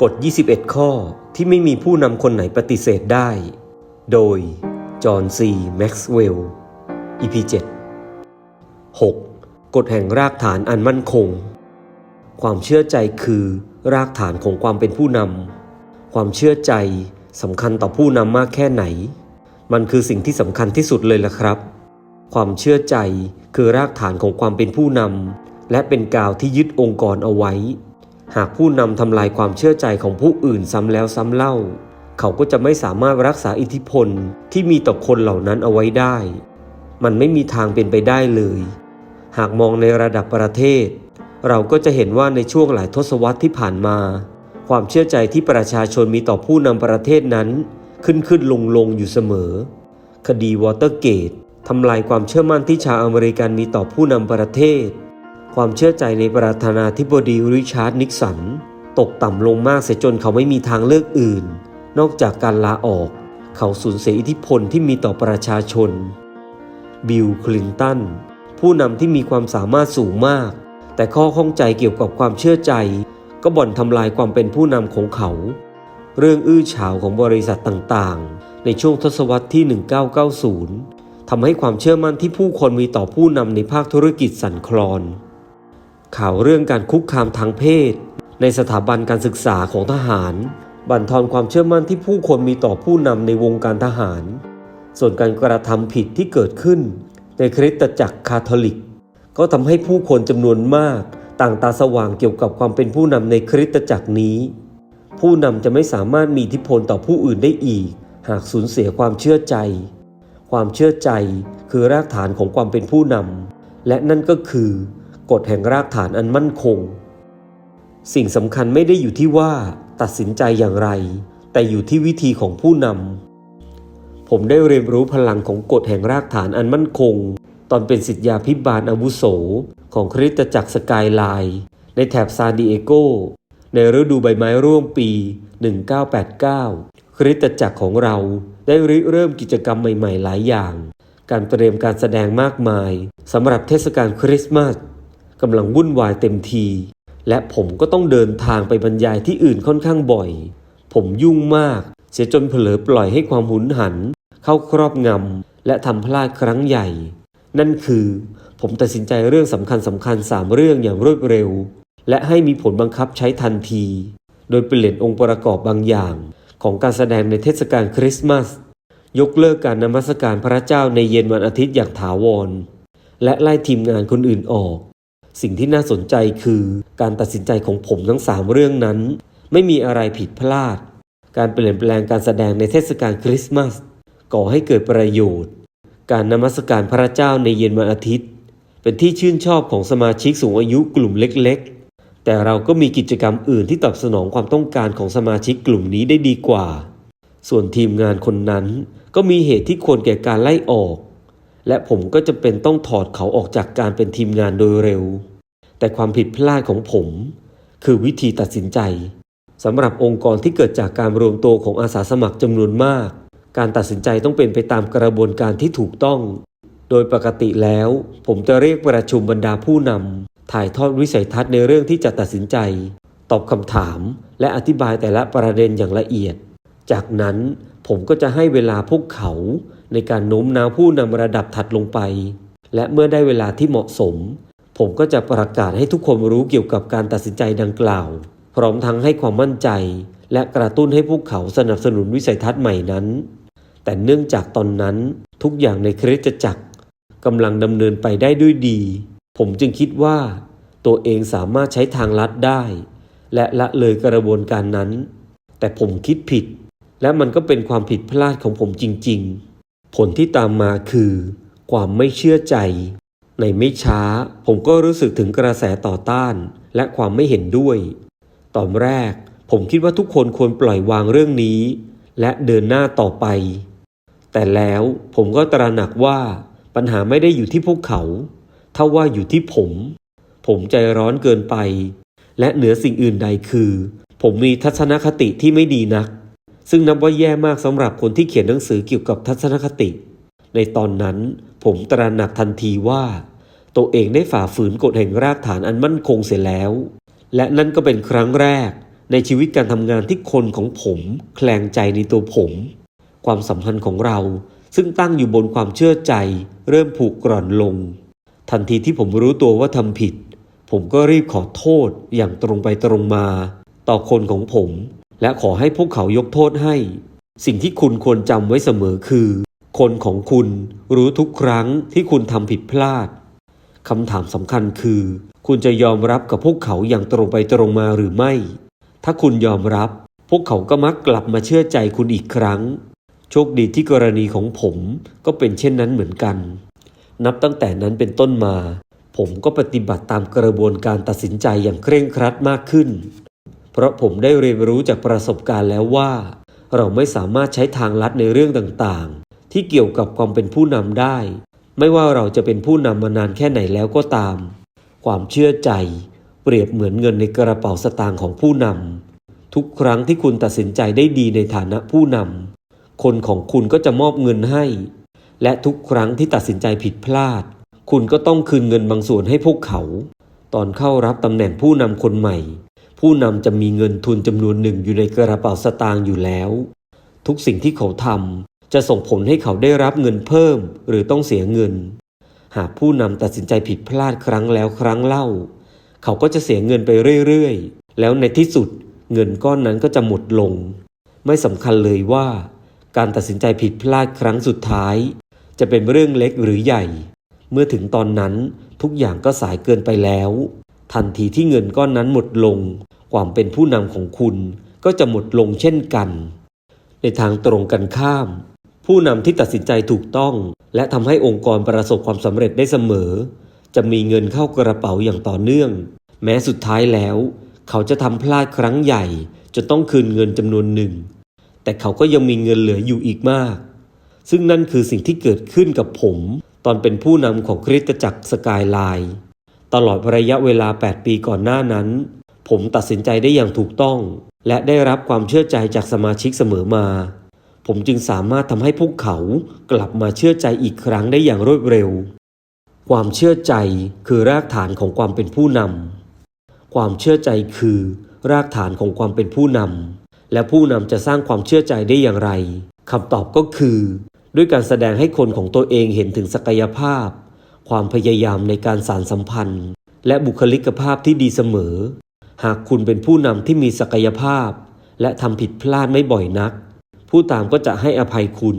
กฎ 21 ข้อที่ไม่มีผู้นำคนไหนปฏิเสธได้ โดย จอห์นซี แม็กซ์เวลล์ EP 7 6. กฎแห่งรากฐานอันมั่นคง ความเชื่อใจคือรากฐานของความเป็นผู้นำ ความเชื่อใจสำคัญต่อผู้นำมากแค่ไหน มันคือสิ่งที่สำคัญที่สุดเลยล่ะครับ ความเชื่อใจคือรากฐานของความเป็นผู้นำ และเป็นกาวที่ยึดองค์กรเอาไว้ หากผู้นำทำลายความเชื่อใจของผู้อื่นซ้ำแล้วซ้ำเล่า เขาก็จะไม่สามารถรักษาอิทธิพลที่มีต่อคนเหล่านั้นเอาไว้ได้ มันไม่มีทางเป็นไปได้เลย หากมองในระดับประเทศ เราก็จะเห็นว่าในช่วงหลายทศวรรษที่ผ่านมา ความเชื่อใจที่ประชาชนมีต่อผู้นำประเทศนั้น ขึ้นขึ้นลงลงอยู่เสมอ คดีวอเตอร์เกตทำลายความเชื่อมั่นที่ชาวอเมริกันมีต่อผู้นำประเทศ ความเชื่อใจในประธานาธิบดีริชาร์ดนิกสัน ตกต่ำลงมากเสียจนเขาไม่มีทางเลือกอื่น นอกจากการลาออก เขาสูญเสียอิทธิพลที่มีต่อประชาชน บิลคลินตัน ผู้นำที่มีความสามารถสูงมาก แต่ข้อข้องใจเกี่ยวกับความเชื่อใจ ก็บ่อนทำลายความเป็นผู้นำของเขา เรื่องอื้อฉาวของบริษัทต่างๆ ในช่วงทศวรรษที่ 1990ทำให้ความเชื่อมั่นที่ผู้คนมีต่อผู้นำในภาคธุรกิจสั่นคลอน ข่าวเรื่องการคุกคามทางเพศ ในสถาบันการศึกษาของทหาร บั่นทอนความเชื่อมั่นที่ผู้คนมีต่อผู้นำในวงการทหาร ส่วนการกระทำผิดที่เกิดขึ้น ในคริสตจักรคาทอลิก ก็ทำให้ผู้คนจำนวนมาก ต่างตาสว่างเกี่ยวกับความเป็นผู้นำในคริสตจักรนี้ ผู้นำจะไม่สามารถมีอิทธิพลต่อผู้อื่นได้อีก หากสูญเสียความเชื่อใจ ความเชื่อใจคือรากฐานของความเป็นผู้นำและนั่นก็คือ กฎแห่งรากฐานอันมั่นคง สิ่งสำคัญไม่ได้อยู่ที่ว่าตัดสินใจอย่างไร แต่อยู่ที่วิธีของผู้นำผมได้เรียนรู้พลังของกฎแห่งรากฐานอันมั่นคง ตอนเป็นสิทธยาพิบาลอาวุโส ของคริสตจักรสกายไลน์ในแถบซานดิเอโก ในฤดูใบไม้ร่วงปี 1989 คริสตจักรของเราได้ริเริ่มกิจกรรมใหม่ ๆ หลายอย่าง การเตรียมการแสดงมากมายสำหรับเทศกาลคริสต์มาส กำลังวุ่นวายเต็มที และผมก็ต้องเดินทางไปบรรยายที่อื่นค่อนข้างบ่อย ผมยุ่งมาก เสียจนเผลอปล่อยให้ความหุนหัน เข้าครอบงำและทำพลาดครั้งใหญ่ นั่นคือ ผมตัดสินใจเรื่องสำคัญสำคัญสามเรื่องอย่างรวดเร็ว และให้มีผลบังคับใช้ทันที โดยเปลี่ยนองค์ประกอบบางอย่าง ของการแสดงในเทศกาลคริสต์มาสยกเลิกการนมัสการพระเจ้าในเย็นวันอาทิตย์อย่างถาวร และไล่ทีมงานคนอื่นออก สิ่งที่น่าสนใจคือการตัดสินใจของผมทั้งสามเรื่องนั้น ไม่มีอะไรผิดพลาด การเปลี่ยนแปลงการแสดงในเทศกาลคริสต์มาสก่อให้เกิดประโยชน์ การนมัสการพระเจ้าในเย็นวันอาทิตย์ เป็นที่ชื่นชอบของสมาชิกสูงอายุกลุ่มเล็กๆ แต่เราก็มีกิจกรรมอื่นที่ตอบสนองความต้องการของสมาชิกกลุ่มนี้ได้ดีกว่า ส่วนทีมงานคนนั้น ก็มีเหตุที่ควรแก่การไล่ออก และผมก็จะเป็นต้องถอดเขาออกจากการเป็นทีมงานโดยเร็ว แต่ความผิดพลาดของผม คือวิธีตัดสินใจสำหรับองค์กรที่เกิดจากการรวมตัวของอาสาสมัครจำนวนมาก การตัดสินใจต้องเป็นไปตามกระบวนการที่ถูกต้อง โดยปกติแล้ว ผมจะเรียกประชุมบรรดาผู้นำถ่ายทอดวิสัยทัศน์ในเรื่องที่จะตัดสินใจ ตอบคำถาม และอธิบายแต่ละประเด็นอย่างละเอียด จากนั้นผมก็จะให้เวลาพวกเขา ในการโน้มน้าวผู้นำระดับถัดลงไป และเมื่อได้เวลาที่เหมาะสม ผมก็จะประกาศให้ทุกคนรู้เกี่ยวกับการตัดสินใจดังกล่าว พร้อมทั้งให้ความมั่นใจ และกระตุ้นให้พวกเขาสนับสนุนวิสัยทัศน์ใหม่นั้น แต่เนื่องจากตอนนั้นทุกอย่างในคริสตจักรกำลังดำเนินไปได้ด้วยดี ผมจึงคิดว่า ตัวเองสามารถใช้ทางลัดได้ และละเลยกระบวนการนั้น แต่ผมคิดผิด และมันก็เป็นความผิดพลาดของผมจริง ๆ ผลที่ตามมาคือ ความไม่เชื่อใจ ในไม่ช้า ผมก็รู้สึกถึงกระแสต่อต้าน และความไม่เห็นด้วย ตอนแรก ผมคิดว่าทุกคนควรปล่อยวางเรื่องนี้ และเดินหน้าต่อไป แต่แล้วผมก็ตระหนักว่าปัญหาไม่ได้อยู่ที่พวกเขาเท่าว่าอยู่ที่ผม ผมใจร้อนเกินไป และเหนือสิ่งอื่นใดคือ ผมมีทัศนคติที่ไม่ดีนัก ซึ่งนับว่าแย่มากสำหรับคนที่เขียนหนังสือเกี่ยวกับทัศนคติ ในตอนนั้นผมตระหนักทันทีว่า ตัวเองได้ฝ่าฝืนกฎแห่งรากฐานอันมั่นคงเสียแล้ว และนั่นก็เป็นครั้งแรก ในชีวิตการทำงานที่คนของผมแคลงใจในตัวผม ความสัมพันธ์ของเราซึ่งตั้งอยู่บนความเชื่อใจ เริ่มผูกกร่อนลง ทันทีที่ผมรู้ตัวว่าทำผิด ผมก็รีบขอโทษอย่างตรงไปตรงมา ต่อคนของผม และขอให้พวกเขายกโทษให้ สิ่งที่คุณควรจำไว้เสมอคือ คนของคุณรู้ทุกครั้งที่คุณทำผิดพลาดคำถามสำคัญคือ คุณจะยอมรับกับพวกเขาอย่างตรงไปตรงมาหรือไม่ ถ้าคุณยอมรับ พวกเขาก็มักกลับมาเชื่อใจคุณอีกครั้ง โชคดีที่กรณีของผมก็เป็นเช่นนั้นเหมือนกัน นับตั้งแต่นั้นเป็นต้นมา ผมก็ปฏิบัติตามกระบวนการตัดสินใจอย่างเคร่งครัดมากขึ้น เพราะผมได้เรียนรู้จากประสบการณ์แล้วว่า เราไม่สามารถใช้ทางลัดในเรื่องต่างๆ ที่เกี่ยวกับความเป็นผู้นำได้ ไม่ว่าเราจะเป็นผู้นำมานานแค่ไหนแล้วก็ตาม ความเชื่อใจ เปรียบเหมือนเงินในกระเป๋าสตางค์ของผู้นำทุกครั้งที่คุณตัดสินใจได้ดีในฐานะผู้นำคนของคุณก็จะมอบเงินให้ และทุกครั้งที่ตัดสินใจผิดพลาด คุณก็ต้องคืนเงินบางส่วนให้พวกเขา ตอนเข้ารับตำแหน่งผู้นำคนใหม่ ผู้นำจะมีเงินทุนจำนวนหนึ่งอยู่ในกระเป๋าสตางค์อยู่แล้ว ทุกสิ่งที่เขาทำจะส่งผลให้เขาได้รับเงินเพิ่มหรือต้องเสียเงิน หากผู้นำตัดสินใจผิดพลาดครั้งแล้วครั้งเล่า เขาก็จะเสียเงินไปเรื่อยๆ แล้วในที่สุดเงินก้อนนั้นก็จะหมดลง ไม่สำคัญเลยว่า การตัดสินใจผิดพลาดครั้งสุดท้าย จะเป็นเรื่องเล็กหรือใหญ่ เมื่อถึงตอนนั้นทุกอย่างก็สายเกินไปแล้ว ทันทีที่เงินก้อนนั้นหมดลง ความเป็นผู้นำของคุณก็จะหมดลงเช่นกัน ในทางตรงกันข้าม ผู้นำที่ตัดสินใจถูกต้อง และทำให้องค์กรประสบความสำเร็จได้เสมอ จะมีเงินเข้ากระเป๋าอย่างต่อเนื่อง แม้สุดท้ายแล้ว เขาจะทำพลาดครั้งใหญ่จนต้องคืนเงินจำนวนหนึ่ง แต่เขาก็ยังมีเงินเหลืออยู่อีกมาก ซึ่งนั่นคือสิ่งที่เกิดขึ้นกับผม ตอนเป็นผู้นำของคริสตจักรสกายไลน์ตลอดระยะเวลา 8 ปีก่อนหน้านั้น ผมตัดสินใจได้อย่างถูกต้อง และได้รับความเชื่อใจจากสมาชิกเสมอมา ผมจึงสามารถทำให้พวกเขากลับมาเชื่อใจอีกครั้งได้อย่างรวดเร็ว ความเชื่อใจคือรากฐานของความเป็นผู้นำความเชื่อใจคือ รากฐานของความเป็นผู้นำและผู้นำจะสร้างความเชื่อใจได้อย่างไรคำตอบก็คือ ด้วยการแสดงให้คนของตัวเองเห็นถึงศักยภาพ ความพยายามในการสารสัมพันธ์ และบุคลิกภาพที่ดีเสมอ หากคุณเป็นผู้นำที่มีศักยภาพ และทำผิดพลาดไม่บ่อยนัก ผู้ตามก็จะให้อภัยคุณ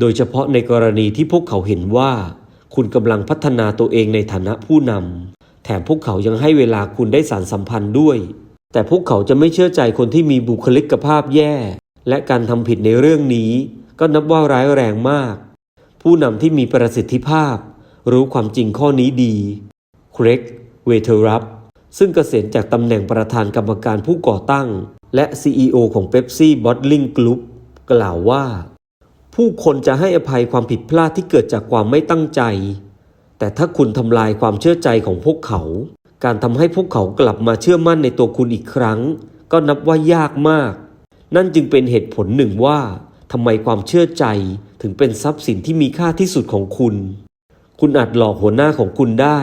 โดยเฉพาะในกรณีที่พวกเขาเห็นว่า คุณกำลังพัฒนาตัวเองในฐานะผู้นำแถมพวกเขายังให้เวลาคุณได้สารสัมพันธ์ด้วย แต่พวกเขาจะไม่เชื่อใจคนที่มีบุคลิกภาพแย่ และการทำผิดในเรื่องนี้ ก็นับว่าร้ายแรงมาก ผู้นำที่มีประสิทธิภาพ รู้ความจริงข้อนี้ดีเครกเวเทอร์รับ ซึ่งเกษียณจากตำแหน่งประธานกรรมการผู้ก่อตั้ง และ CEO ของ Pepsi Bottling Group กล่าวว่า ผู้คนจะให้อภัยความผิดพลาดที่เกิดจากความไม่ตั้งใจ แต่ถ้าคุณทำลายความเชื่อใจของพวกเขา การทำให้พวกเขากลับมาเชื่อมั่นในตัวคุณอีกครั้ง ก็นับว่ายากมาก นั่นจึงเป็นเหตุผลหนึ่งว่าทำไมความเชื่อใจถึงเป็นทรัพย์สินที่มีค่าที่สุดของคุณ คุณอาจหลอกหัวหน้าของคุณได้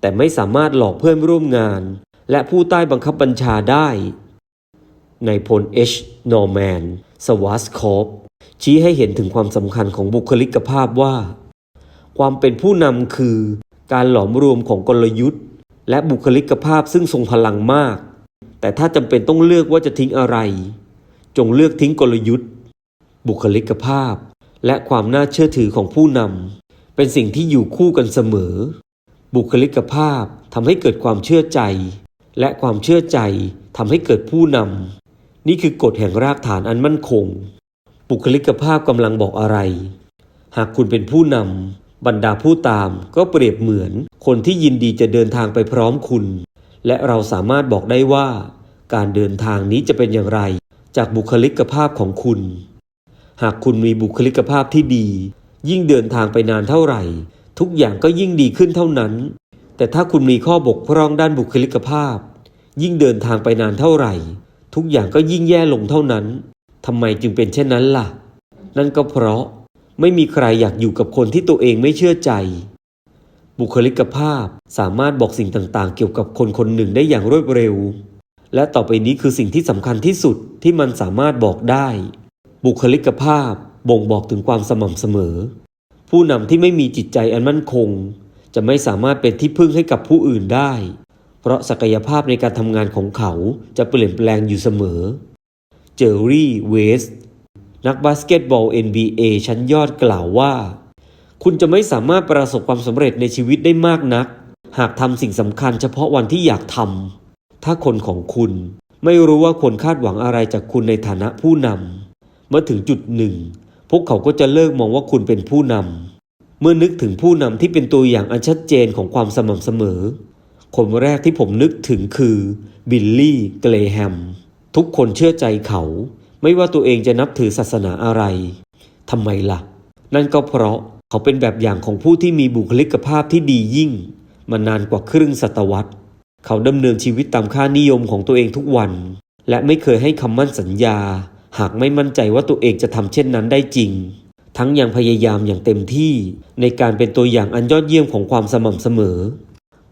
แต่ไม่สามารถหลอกเพื่อนร่วมงาน และผู้ใต้บังคับบัญชาได้ ในพลเอชนอร์แมน สวาสคอปชี้ให้เห็นถึงความสำคัญของบุคลิกภาพว่า ความเป็นผู้นำคือ การหลอมรวมของกลยุทธ์ และบุคลิกภาพซึ่งทรงพลังมาก แต่ถ้าจำเป็นต้องเลือกว่าจะทิ้งอะไร จงเลือกทิ้งกลยุทธ์ บุคลิกภาพ และความน่าเชื่อถือของผู้นำเป็นสิ่งที่อยู่คู่กันเสมอ บุคลิกภาพทำให้เกิดความเชื่อใจ และความเชื่อใจทำให้เกิดผู้นำนี่คือกฎแห่งรากฐานอันมั่นคง บุคลิกภาพกำลังบอกอะไร หากคุณเป็นผู้นำบรรดาผู้ตามก็เปรียบเหมือน คนที่ยินดีจะเดินทางไปพร้อมคุณ และเราสามารถบอกได้ว่า การเดินทางนี้จะเป็นอย่างไร จากบุคลิกภาพของคุณ หากคุณมีบุคลิกภาพที่ดี ยิ่งเดินทางไปนานเท่าไหร่ ทุกอย่างก็ยิ่งดีขึ้นเท่านั้น แต่ถ้าคุณมีข้อบกพร่องด้านบุคลิกภาพ ยิ่งเดินทางไปนานเท่าไหร่ ทุกอย่างก็ยิ่งแย่ลงเท่านั้นทำไมจึงเป็นเช่นนั้นล่ะ นั่นก็เพราะไม่มีใครอยากอยู่กับคนที่ตัวเองไม่เชื่อใจ บุคลิกภาพสามารถบอกสิ่งต่างๆ เกี่ยวกับคนคนหนึ่งได้อย่างรวดเร็ว และต่อไปนี้คือสิ่งที่สำคัญที่สุดที่มันสามารถบอกได้ บุคลิกภาพบ่งบอกถึงความสม่ำเสมอ ผู้นำที่ไม่มีจิตใจอันมั่นคง จะไม่สามารถเป็นที่พึ่งให้กับผู้อื่นได้ เพราะศักยภาพในการทำงานของเขาจะเปลี่ยนแปลงอยู่เสมอ เจอรี่เวสต์นักบาสเกตบอล NBA ชั้นยอดกล่าวว่า คุณจะไม่สามารถประสบความสำเร็จในชีวิตได้มากนัก หากทำสิ่งสำคัญเฉพาะวันที่อยากทำถ้าคนของคุณไม่รู้ว่าคนคาดหวังอะไรจากคุณในฐานะผู้นำเมื่อถึงจุดหนึ่ง พวกเขาก็จะเลิกมองว่าคุณเป็นผู้นำ เมื่อนึกถึงผู้นำที่เป็นตัวอย่างอันชัดเจนของความสม่ำเสมอ คนแรกที่ผมนึกถึงคือบิลลี่เกรแฮม ทุกคนเชื่อใจเขา ไม่ว่าตัวเองจะนับถือศาสนาอะไรทำไมล่ะ นั่นก็เพราะเขาเป็นแบบอย่างของผู้ที่มีบุคลิกภาพที่ดียิ่ง มานานกว่าครึ่งศตวรรษ เขาดำเนินชีวิตตามค่านิยมของตัวเองทุกวัน และไม่เคยให้คำมั่นสัญญา หากไม่มั่นใจว่าตัวเองจะทำเช่นนั้นได้จริง ทั้งยังพยายามอย่างเต็มที่ ในการเป็นตัวอย่างอันยอดเยี่ยมของความสม่ำเสมอ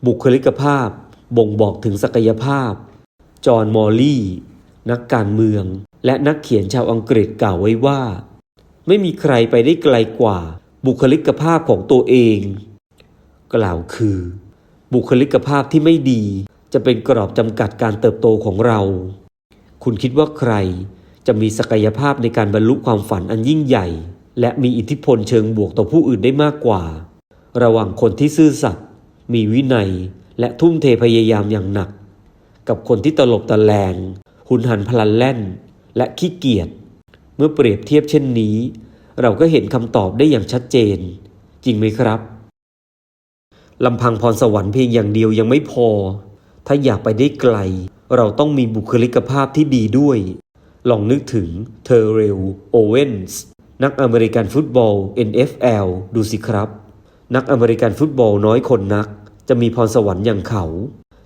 บุคลิกภาพ บ่งบอกถึงศักยภาพ จอห์นมอลลี่ นักการเมือง และนักเขียนชาวอังกฤษกล่าวไว้ว่า ไม่มีใครไปได้ไกลกว่า บุคลิกภาพของตัวเอง กล่าวคือ บุคลิกภาพที่ไม่ดีจะเป็นกรอบจำกัดการเติบโตของเรา คุณคิดว่าใคร จะมีศักยภาพในการบรรลุความฝันอันยิ่งใหญ่ และมีอิทธิพลเชิงบวกต่อผู้อื่นได้มากกว่า ระหว่างคนที่ซื่อสัตย์มีวินัย และทุ่มเทพยายามอย่างหนัก กับคนที่ตลบตะแลง หุนหันพลันแล่น และขี้เกียจเมื่อเปรียบเทียบเช่นนี้ เราก็เห็นคำตอบได้อย่างชัดเจน จริงไหมครับลำพังพรสวรรค์เพียงอย่างเดียวยังไม่พอ ถ้าอยากไปได้ไกล เราต้องมีบุคลิกภาพที่ดีด้วย ลองนึกถึงเทอร์เรลโอเวนส์นักอเมริกันฟุตบอล NFL ดูสิครับ นักอเมริกันฟุตบอลน้อยคนนัก จะมีพรสวรรค์อย่างเขา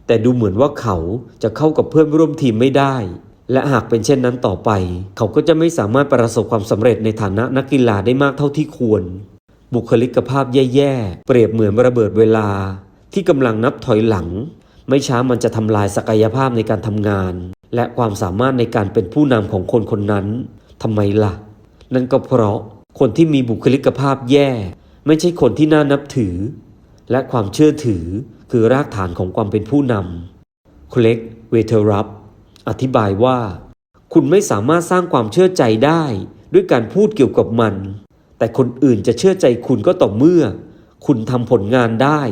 แต่ดูเหมือนว่าเขาจะเข้ากับเพื่อนร่วมทีมไม่ได้ และหากเป็นเช่นนั้นต่อไป เขาก็จะไม่สามารถประสบความสำเร็จในฐานะนักกีฬาได้มากเท่าที่ควร บุคลิกภาพแย่ๆ เปรียบเหมือนระเบิดเวลา ที่กำลังนับถอยหลัง ไม่ช้ามันจะทำลายศักยภาพในการทำงาน และความสามารถในการเป็นผู้นำของคนคนนั้นทำไมล่ะ นั่นก็เพราะคนที่มีบุคลิกภาพแย่ ไม่ใช่คนที่น่านับถือ และความเชื่อถือคือรากฐานของความเป็นผู้นำเคล็กเวเทอรับอธิบายว่า คุณไม่สามารถสร้างความเชื่อใจได้ ด้วยการพูดเกี่ยวกับมัน แต่คนอื่นจะเชื่อใจคุณก็ต่อเมื่อ คุณทำผลงานได้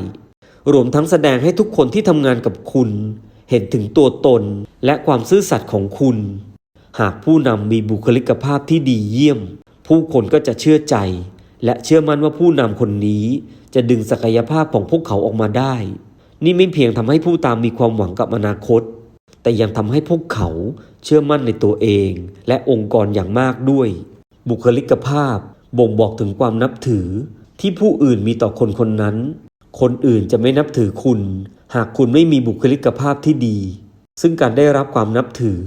รวมทั้งแสดงให้ทุกคนที่ทำงานกับคุณ เห็นถึงตัวตนและความซื่อสัตย์ของคุณ หากผู้นำมีบุคลิกภาพที่ดีเยี่ยม ผู้คนก็จะเชื่อใจ และเชื่อมั่นว่าผู้นำคนนี้ จะดึงศักยภาพของพวกเขาออกมาได้ นี่ไม่เพียงทำให้ผู้ตามมีความหวังกับอนาคต แต่ยังทำให้พวกเขาเชื่อมั่นในตัวเอง และองค์กรอย่างมากด้วย บุคลิกภาพบ่งบอกถึงความนับถือที่ผู้อื่นมีต่อคนคนนั้น คนอื่นจะไม่นับถือคุณ หากคุณไม่มีบุคลิกภาพที่ดี ซึ่งการได้รับความนับถือ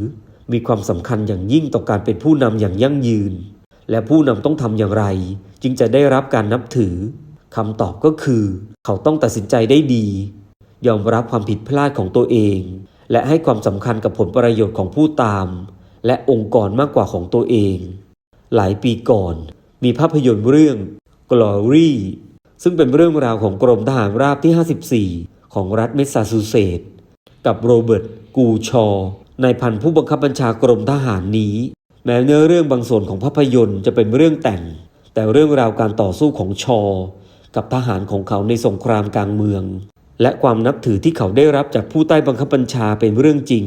มีความสำคัญอย่างยิ่งต่อการเป็นผู้นำอย่างยั่งยืน และผู้นำต้องทำอย่างไร จึงจะได้รับการนับถือคำตอบก็คือ เขาต้องตัดสินใจได้ดี ยอมรับความผิดพลาดของตัวเอง และให้ความสำคัญกับผลประโยชน์ของผู้ตาม และองค์กรมากกว่าของตัวเอง หลายปีก่อน มีภาพยนตร์เรื่อง Glory ซึ่งเป็นเรื่องราวของกรมทหารราบที่ 54 ของรัฐเมสซาชูเซตส์กับโรเบิร์ตกูชอนายพันผู้บังคับบัญชากรมทหารนี้ แม้เนื้อเรื่องบางส่วนของภาพยนตร์จะเป็นเรื่องแต่ง แต่เรื่องราวการต่อสู้ของชอ กับทหารของเขาในสงครามกลางเมือง และความนับถือที่เขาได้รับจากผู้ใต้บังคับบัญชาเป็นเรื่องจริง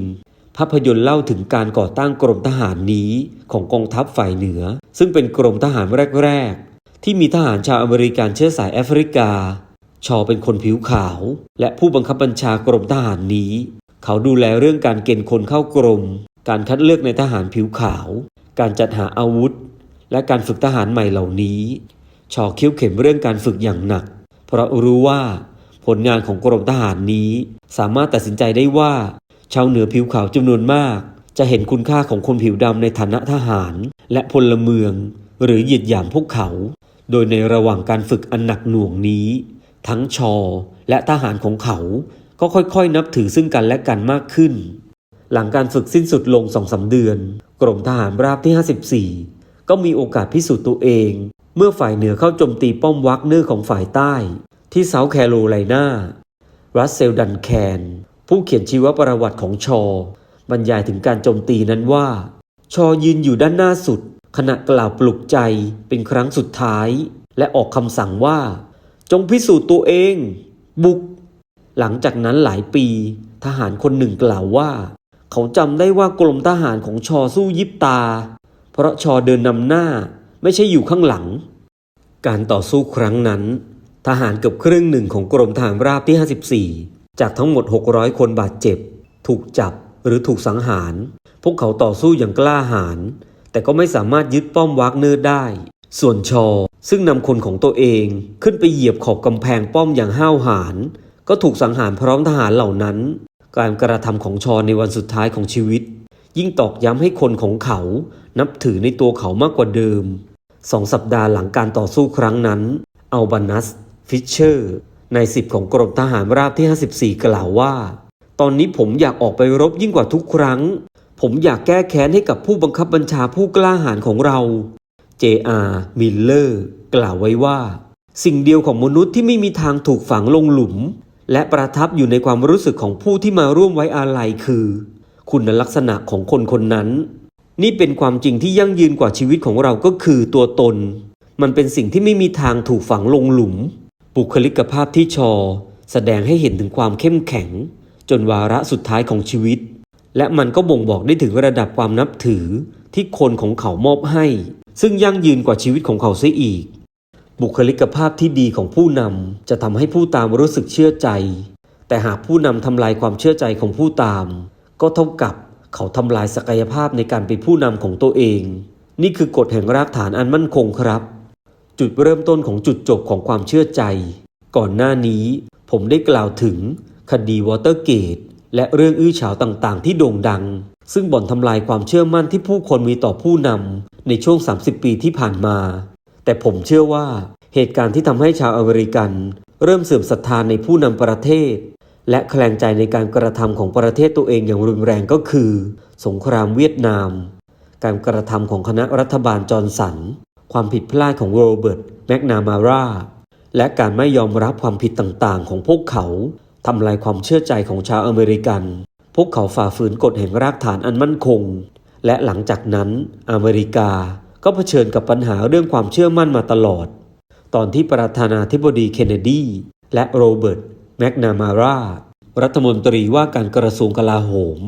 ภาพยนตร์เล่าถึงการก่อตั้งกรมทหารนี้ของกองทัพฝ่ายเหนือ ซึ่งเป็นกรมทหารแรกๆ ที่มีทหารชาวอเมริกันเชื้อสายแอฟริกา ชอเป็นคนผิวขาว และผู้บังคับบัญชากรมทหารนี้ เขาดูแลเรื่องการเกณฑ์คนเข้ากรม การคัดเลือกในทหารผิวขาว การจัดหาอาวุธ และการฝึกทหารใหม่เหล่านี้ ชอเขี้ยวเข็มเรื่องการฝึกอย่างหนัก เพราะรู้ว่าผลงานของกรมทหารนี้ สามารถตัดสินใจได้ว่า ชาวเหนือผิวขาวจำนวนมาก จะเห็นคุณค่าของคนผิวดำในฐานะทหาร และพลเมือง หรือเหยียดหยามพวกเขา โดยในระหว่างการฝึกอันหนักหน่วงนี้ ทั้งชอและทหารของเขาก็ค่อยๆ นับถือซึ่งกันและกันมากขึ้น หลังการฝึกสิ้นสุดลงสองสาเดือน กรมทหารราบที่ 54 ก็มีโอกาสพิสูจน์ตัวเอง เมื่อฝ่ายเหนือเข้าโจมตีป้อมวักเนอร์ของฝ่ายใต้ ที่เซาท์แคโรไลนารัสเซลดันแคน ผู้เขียนชีวประวัติของชอ บรรยายถึงการโจมตีนั้นว่า ชอยืนอยู่ด้านหน้าสุด ขณะกล่าวปลุกใจเป็นครั้งสุดท้าย และออกคำสั่งว่า จงพิสูจน์ตัวเอง บุก หลังจากนั้นหลายปี ทหารคนหนึ่งกล่าวว่า เขาจำได้ว่ากรมทหารของชอสู้ยิบตา เพราะชอเดินนำหน้าไม่ใช่อยู่ข้างหลัง การต่อสู้ครั้งนั้น ทหารเกือบครึ่งหนึ่งของกรมทหารราบที่ 54 จากทั้งหมด 600 คนบาดเจ็บ ถูกจับหรือถูกสังหาร พวกเขาต่อสู้อย่างกล้าหาญ แต่ก็ไม่สามารถยึดป้อมวากเนอร์ได้ ส่วนชอ ซึ่งนำคนของตัวเองขึ้นไปเหยียบขอบกำแพงป้อมอย่างห้าวหาญก็ถูกสังหารพร้อมทหารเหล่านั้น การกระทำของชอในวันสุดท้ายของชีวิต ยิ่งตอกย้ำให้คนของเขานับถือในตัวเขามากกว่าเดิมสองสัปดาห์หลังการต่อสู้ครั้งนั้น อัลบานัส ฟิชเชอร์ นายสิบของกรมทหารราบที่ 54 กล่าวว่า ตอนนี้ผมอยากออกไปรบยิ่งกว่าทุกครั้ง ผมอยากแก้แค้นให้กับผู้บังคับบัญชาผู้กล้าหาญของเรา J.R. มิลเลอร์กล่าวไว้ว่า สิ่งเดียวของมนุษย์ที่ไม่มีทางถูกฝังลงหลุม และประทับอยู่ในความรู้สึกของผู้ที่มาร่วมไว้อาลัยคือ คุณลักษณะของคนคนนั้น นี่เป็นความจริงที่ยั่งยืนกว่าชีวิตของเราก็คือตัวตน มันเป็นสิ่งที่ไม่มีทางถูกฝังลงหลุม บุคลิกภาพที่ชอ แสดงให้เห็นถึงความเข้มแข็ง จนวาระสุดท้ายของชีวิต และมันก็บ่งบอกได้ถึงระดับความนับถือที่คนของเขามอบให้ ซึ่งยั่งยืนกว่าชีวิตของเขาเสียอีก บุคลิกภาพที่ดีของผู้นำจะทำให้ผู้ตามรู้สึกเชื่อใจ แต่หากผู้นำทำลายความเชื่อใจของผู้ตาม ก็เท่ากับเขาทำลายศักยภาพในการเป็นผู้นำของตัวเอง นี่คือกฎแห่งรากฐานอันมั่นคงครับ จุดเริ่มต้นของจุดจบของความเชื่อใจ ก่อนหน้านี้ผมได้กล่าวถึงคดีวอเตอร์เกต และเรื่องอื้อฉาวต่างๆ ที่โด่งดัง ซึ่งบ่อนทำลายความเชื่อมั่นที่ผู้คนมีต่อผู้นำในช่วง 30 ปีที่ผ่านมา แต่ผมเชื่อว่าเหตุการณ์ที่ทำให้ชาวอเมริกัน เริ่มเสื่อมศรัทธานในผู้นำประเทศ และแคลงใจในการกระทำของประเทศตัวเองอย่างรุนแรงก็คือ สงครามเวียดนาม การกระทำของคณะรัฐบาลจอร์นสัน ความผิดพลาดของโรเบิร์ตแมกนามาราและการไม่ยอมรับความผิดต่างๆ ของพวกเขา ทำลายความเชื่อใจของชาวอเมริกัน พวกเขาฝ่าฝืนกฎแห่งรากฐานอันมั่นคง และหลังจากนั้นอเมริกาก็เผชิญกับปัญหาเรื่องความเชื่อมั่นมาตลอด ตอนที่ประธานาธิบดีเคนเนดี และโรเบิร์ตแมกนามารารัฐมนตรีว่าการกระทรวงกลาโหม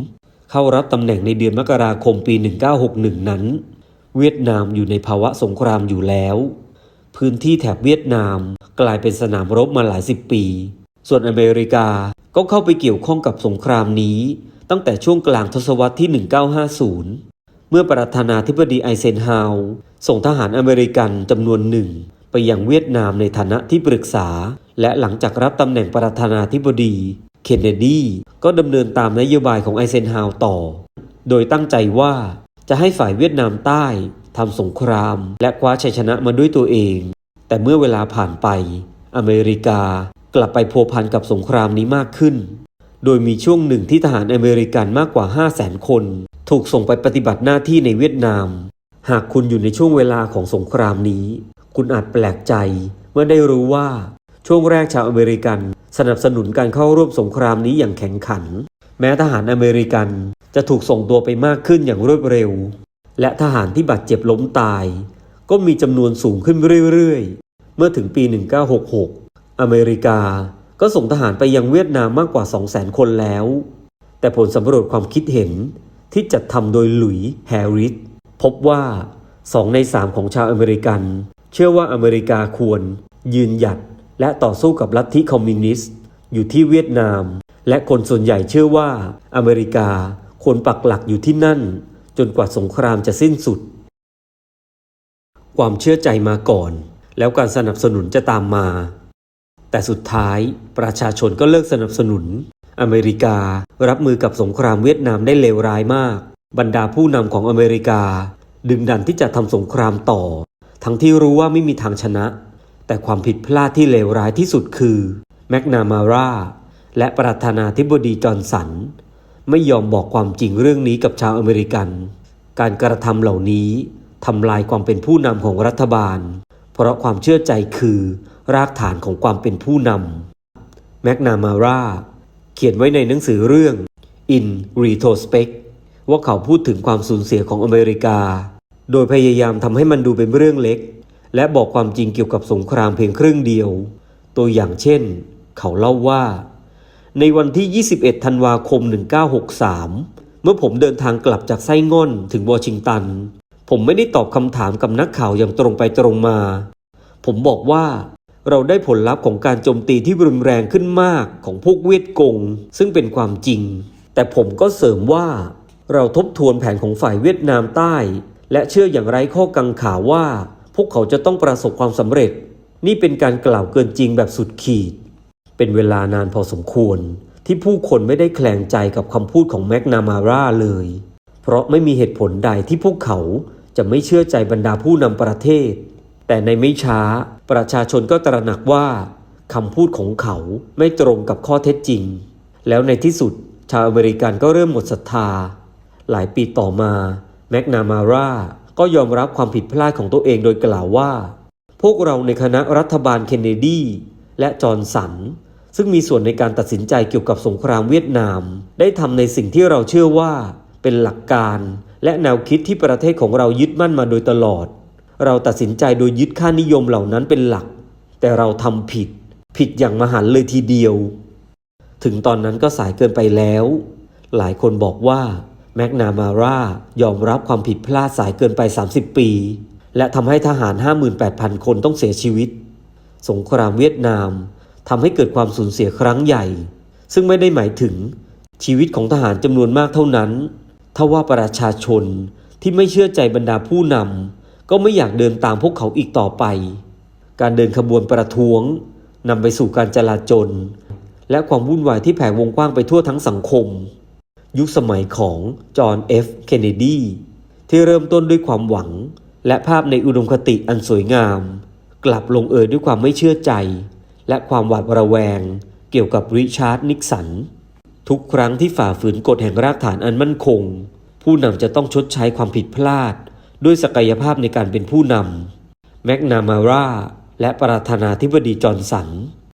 เข้ารับตำแหน่งในเดือนมกราคมปี 1961 นั้น เวียดนามอยู่ในภาวะสงครามอยู่แล้ว พื้นที่แถบเวียดนามกลายเป็นสนามรบมาหลายสิบปี ส่วนอเมริกาก็เข้าไปเกี่ยวข้องกับสงครามนี้ ตั้งแต่ช่วงกลางทศวรรษที่ 1950 เมื่อประธานาธิบดีไอเซนฮาวส่งทหารอเมริกันจำนวนหนึ่ง ไปยังเวียดนามในฐานะที่ปรึกษา และหลังจากรับตำแหน่งประธานาธิบดี เคนเนดีก็ดำเนินตามนโยบายของไอเซนฮาวต่อ โดยตั้งใจว่าจะให้ฝ่ายเวียดนามใต้ทำสงคราม และคว้าชัยชนะมาด้วยตัวเอง แต่เมื่อเวลาผ่านไป อเมริกา กลับไปพัวพันกับสงครามนี้มากขึ้น โดยมีช่วงหนึ่งที่ทหารอเมริกันมากกว่า 5 0 0แสนคน ถูกส่งไปปฏิบัติหน้าที่ในเวียดนาม หากคุณอยู่ในช่วงเวลาของสงครามนี้ คุณอาจแปลกใจ เมื่อได้รู้ว่าช่วงแรกชาวอเมริกันสนับสนุนการเข้าร่วมสงครามนี้อย่างแข็งขัน แม้ทหารอเมริกันจะถูกส่งตัวไปมากขึ้นอย่างรวดเร็ว และทหารที่บาดเจ็บล้มตาย ก็มีจำนวนสูงขึ้นเรื่อยๆ เมื่อถึงปี 1966 อเมริกาก็ส่งทหารไปยังเวียดนามมากกว่า 200,000 คนแล้ว แต่ผลสำรวจความคิดเห็นที่จัดทำโดยหลุยส์แฮร์ริสพบว่า 2 ใน 3 ของชาวอเมริกัน เชื่อว่าอเมริกาควร ยืนหยัดและต่อสู้กับลัทธิคอมมิวนิสต์ อยู่ที่เวียดนาม และคนส่วนใหญ่เชื่อว่าอเมริกาควรปักหลักอยู่ที่นั่น จนกว่าสงครามจะสิ้นสุด ความเชื่อใจมาก่อน แล้วการสนับสนุนจะตามมา แต่สุดท้ายประชาชนก็เลิกสนับสนุน อเมริการับมือกับสงครามเวียดนามได้เลวร้ายมาก บรรดาผู้นำของอเมริกา ดึงดันที่จะทำสงครามต่อ ทั้งที่รู้ว่าไม่มีทางชนะ แต่ความผิดพลาดที่เลวร้ายที่สุดคือแมกนามาราและประธานาธิบดีจอร์นสัน ไม่ยอมบอกความจริงเรื่องนี้กับชาวอเมริกัน การกระทำเหล่านี้ทำลายความเป็นผู้นำของรัฐบาล เพราะความเชื่อใจคือ รากฐานของความเป็นผู้นำแมกนามาราเขียนไว้ในหนังสือเรื่อง In Retrospect ว่าเขาพูดถึงความสูญเสียของอเมริกา โดยพยายามทำให้มันดูเป็นเรื่องเล็ก และบอกความจริงเกี่ยวกับสงครามเพียงครึ่งเดียว ตัวอย่างเช่น เขาเล่าว่า ในวันที่ 21 ธันวาคม 1963 เมื่อผมเดินทางกลับจากไส้ง่อนถึงวอชิงตัน ผมไม่ได้ตอบคำถามกับนักข่าวอย่างตรงไปตรงมา ผมบอกว่า เราได้ผลลัพธ์ของการโจมตีที่รุนแรงขึ้นมากของพวกเวียดกง ซึ่งเป็นความจริง แต่ผมก็เสริมว่า เราทบทวนแผนของฝ่ายเวียดนามใต้ และเชื่ออย่างไร้ข้อกังขาว่า พวกเขาจะต้องประสบความสำเร็จ นี่เป็นการกล่าวเกินจริงแบบสุดขีด เป็นเวลานานพอสมควร ที่ผู้คนไม่ได้แคลงใจกับคำพูดของแมกนามาร่าเลย เพราะไม่มีเหตุผลใดที่พวกเขาจะไม่เชื่อใจบรรดาผู้นำประเทศ แต่ในไม่ช้าประชาชนก็ตระหนักว่าคำพูดของเขาไม่ตรงกับข้อเท็จจริง แล้วในที่สุดชาวอเมริกันก็เริ่มหมดศรัทธา หลายปีต่อมาแมกนามาร่าก็ยอมรับความผิดพลาดของตัวเองโดยกล่าวว่า พวกเราในคณะรัฐบาลเคนเนดีและจอร์นสัน ซึ่งมีส่วนในการตัดสินใจเกี่ยวกับสงครามเวียดนาม ได้ทำในสิ่งที่เราเชื่อว่าเป็นหลักการ และแนวคิดที่ประเทศของเรายึดมั่นมาโดยตลอด เราตัดสินใจโดยยึดค่านิยมเหล่านั้นเป็นหลัก แต่เราทำผิด ผิดอย่างมหันเลยทีเดียว ถึงตอนนั้นก็สายเกินไปแล้ว หลายคนบอกว่าแมกนามาร่ายอมรับความผิดพลาดสายเกินไป 30 ปี และทำให้ทหาร 58,000 คนต้องเสียชีวิต สงครามเวียดนามทำให้เกิดความสูญเสียครั้งใหญ่ ซึ่งไม่ได้หมายถึงชีวิตของทหารจำนวนมากเท่านั้น ทว่าประชาชนที่ไม่เชื่อใจบรรดาผู้นำ ก็ไม่อยากเดินตามพวกเขาอีกต่อไป การเดินขบวนประท้วงนำไปสู่การจลาจล และความวุ่นวายที่แผ่วงกว้างไปทั่วทั้งสังคม ยุคสมัยของจอห์นเอฟเคนเนดีที่เริ่มต้นด้วยความหวัง และภาพในอุดมคติอันสวยงาม กลับลงเอยด้วยความไม่เชื่อใจ และความหวาดระแวง เกี่ยวกับริชาร์ดนิกสัน ทุกครั้งที่ฝ่าฝืนกฎแห่งรากฐานอันมั่นคง ผู้นำจะต้องชดใช้ความผิดพลาด ด้วยศักยภาพในการเป็นผู้นำแมกนามาราและประธานาธิบดีจอร์นสัน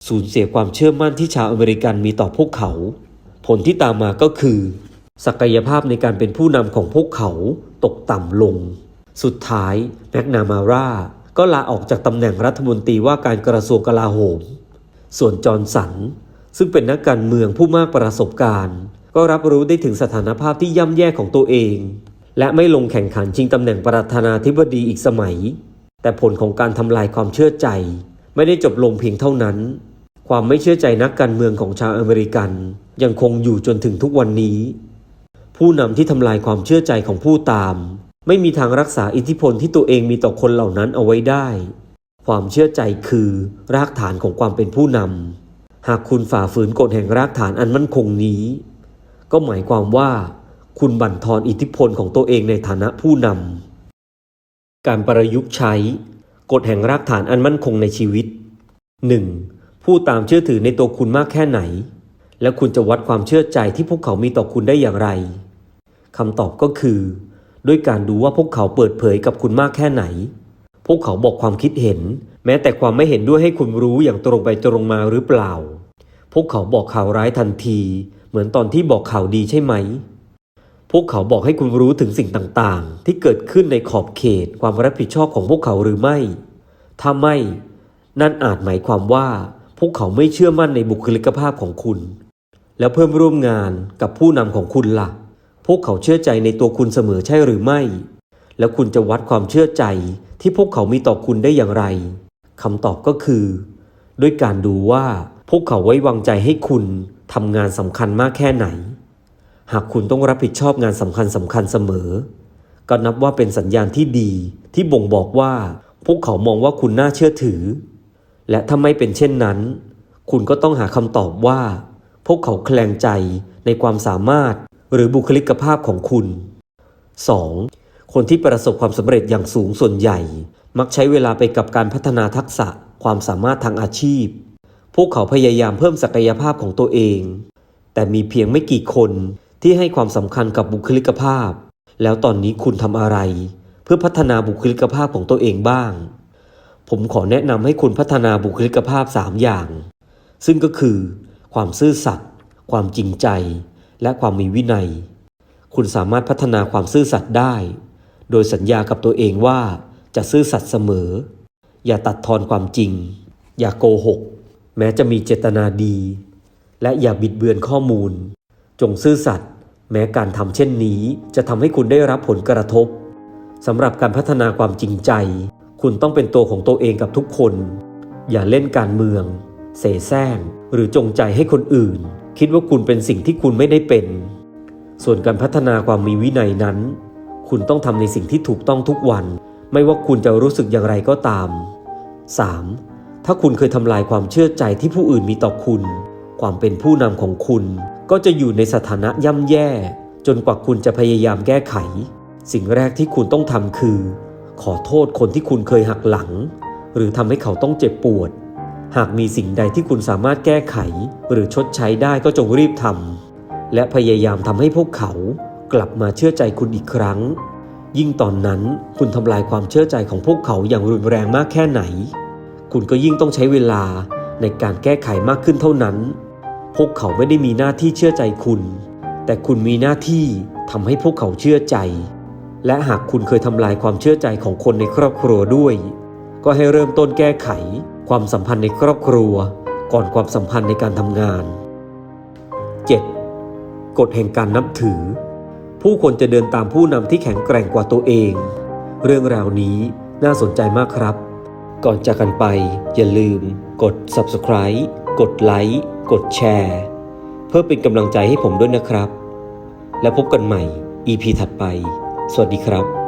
สูญเสียความเชื่อมั่นที่ชาวอเมริกันมีต่อพวกเขา ผลที่ตามมาก็คือ ศักยภาพในการเป็นผู้นำของพวกเขาตกต่ำลง สุดท้ายแมกนามาราก็ลาออกจากตำแหน่งรัฐมนตรีว่าการกระทรวงกลาโหม ส่วนจอร์นสัน ซึ่งเป็นนักการเมืองผู้มากประสบการณ์ ก็รับรู้ได้ถึงสถานภาพที่ย่ำแย่ของตัวเอง และไม่ลงแข่งขันชิงตำแหน่งประธานาธิบดีอีกสมัย แต่ผลของการทำลายความเชื่อใจ ไม่ได้จบลงเพียงเท่านั้น ความไม่เชื่อใจนักการเมืองของชาวอเมริกัน ยังคงอยู่จนถึงทุกวันนี้ ผู้นำที่ทำลายความเชื่อใจของผู้ตาม ไม่มีทางรักษาอิทธิพลที่ตัวเองมีต่อคนเหล่านั้นเอาไว้ได้ ความเชื่อใจคือรากฐานของความเป็นผู้นำหากคุณฝ่าฝืนกฎแห่งรากฐานอันมั่นคงนี้ ก็หมายความว่า คุณบั่นทอนอิทธิพลของตัวเองในฐานะผู้นำ การประยุกต์ใช้ กฎแห่งรากฐานอันมั่นคงในชีวิต 1. ผู้ตามเชื่อถือในตัวคุณมากแค่ไหน และคุณจะวัดความเชื่อใจที่พวกเขามีต่อคุณได้อย่างไรคำตอบก็คือ ด้วยการดูว่าพวกเขาเปิดเผยกับคุณมากแค่ไหน พวกเขาบอกความคิดเห็น แม้แต่ความไม่เห็นด้วยให้คุณรู้อย่างตรงไปตรงมาหรือเปล่า พวกเขาบอกข่าวร้ายทันที เหมือนตอนที่บอกข่าวดีใช่ไหม พวกเขาบอกให้คุณรู้ถึงสิ่งต่างๆ ที่เกิดขึ้นในขอบเขตความรับผิดชอบของพวกเขาหรือไม่ ถ้าไม่ นั่นอาจหมายความว่า พวกเขาไม่เชื่อมั่นในบุคลิกภาพของคุณ แล้วเพิ่มร่วมงานกับผู้นำของคุณละ่ะ พวกเขาเชื่อใจในตัวคุณเสมอใช่หรือไม่ แล้วคุณจะวัดความเชื่อใจที่พวกเขามีต่อคุณได้อย่างไรคำตอบก็คือ ด้วยการดูว่าพวกเขาไว้วางใจให้คุณทำงานสำคัญมากแค่ไหน หากคุณต้องรับผิดชอบงานสำคัญสำคัญเสมอ ก็นับว่าเป็นสัญญาณที่ดี ที่บ่งบอกว่า พวกเขามองว่าคุณน่าเชื่อถือ และถ้าไม่เป็นเช่นนั้น คุณก็ต้องหาคำตอบว่า พวกเขาแคลงใจในความสามารถหรือบุคลิกภาพของคุณ 2. คนที่ประสบความสำเร็จอย่างสูงส่วนใหญ่ มักใช้เวลาไปกับการพัฒนาทักษะความสามารถทางอาชีพ พวกเขาพยายามเพิ่มศักยภาพของตัวเอง แต่มีเพียงไม่กี่คน ที่ให้ความสำคัญกับบุคลิกภาพ แล้วตอนนี้คุณทำอะไร เพื่อพัฒนาบุคลิกภาพของตัวเองบ้าง ผมขอแนะนำให้คุณพัฒนาบุคลิกภาพ 3 อย่าง ซึ่งก็คือ ความซื่อสัตย์ความจริงใจ และความมีวินัย คุณสามารถพัฒนาความซื่อสัตย์ได้ โดยสัญญากับตัวเองว่าจะซื่อสัตย์เสมอ อย่าตัดทอนความจริง อย่าโกหก แม้จะมีเจตนาดี และอย่าบิดเบือนข้อมูล จงซื่อสัตย์แม้การทำเช่นนี้จะทำให้คุณได้รับผลกระทบสำหรับการพัฒนาความจริงใจ คุณต้องเป็นตัวของตัวเองกับทุกคน อย่าเล่นการเมือง เสแสร้ง หรือจงใจให้คนอื่น คิดว่าคุณเป็นสิ่งที่คุณไม่ได้เป็น ส่วนการพัฒนาความมีวินัยนั้น คุณต้องทำในสิ่งที่ถูกต้องทุกวัน ไม่ว่าคุณจะรู้สึกอย่างไรก็ตาม 3. ถ้าคุณเคยทำลายความเชื่อใจที่ผู้อื่นมีต่อคุณ ความเป็นผู้นำของคุณ ก็จะอยู่ในสถานะย่ำแย่ จนกว่าคุณจะพยายามแก้ไข สิ่งแรกที่คุณต้องทำคือ ขอโทษคนที่คุณเคยหักหลัง หรือทำให้เขาต้องเจ็บปวด หากมีสิ่งใดที่คุณสามารถแก้ไข หรือชดใช้ได้ก็จงรีบทำและพยายามทำให้พวกเขากลับมาเชื่อใจคุณอีกครั้ง ยิ่งตอนนั้นคุณทำลายความเชื่อใจของพวกเขาอย่างรุนแรงมากแค่ไหน คุณก็ยิ่งต้องใช้เวลาในการแก้ไขมากขึ้นเท่านั้น วกเขาไม่ได้มีหน้าที่เชื่อใจคุณ แต่คุณมีหน้าที่ทำให้พวกเขาเชื่อใจ และหากคุณเคยทำลายความเชื่อใจของคนในครอบครัวด้วย ก็ให้เริ่มต้นแก้ไข ความสัมพันธ์ในครอบครัว ก่อนความสัมพันธ์ในการทำงาน 7. กฎแห่งการนับถือ ผู้คนจะเดินตามผู้นำที่แข็งแกร่งกว่าตัวเอง เรื่องราวนี้น่าสนใจมากครับ ก่อนจากกันไปอย่าลืม กด subscribe กดไลค์ กดแชร์ เพื่อเป็นกำลังใจให้ผมด้วยนะครับ แล้วพบกันใหม่ EP ถัดไป สวัสดีครับ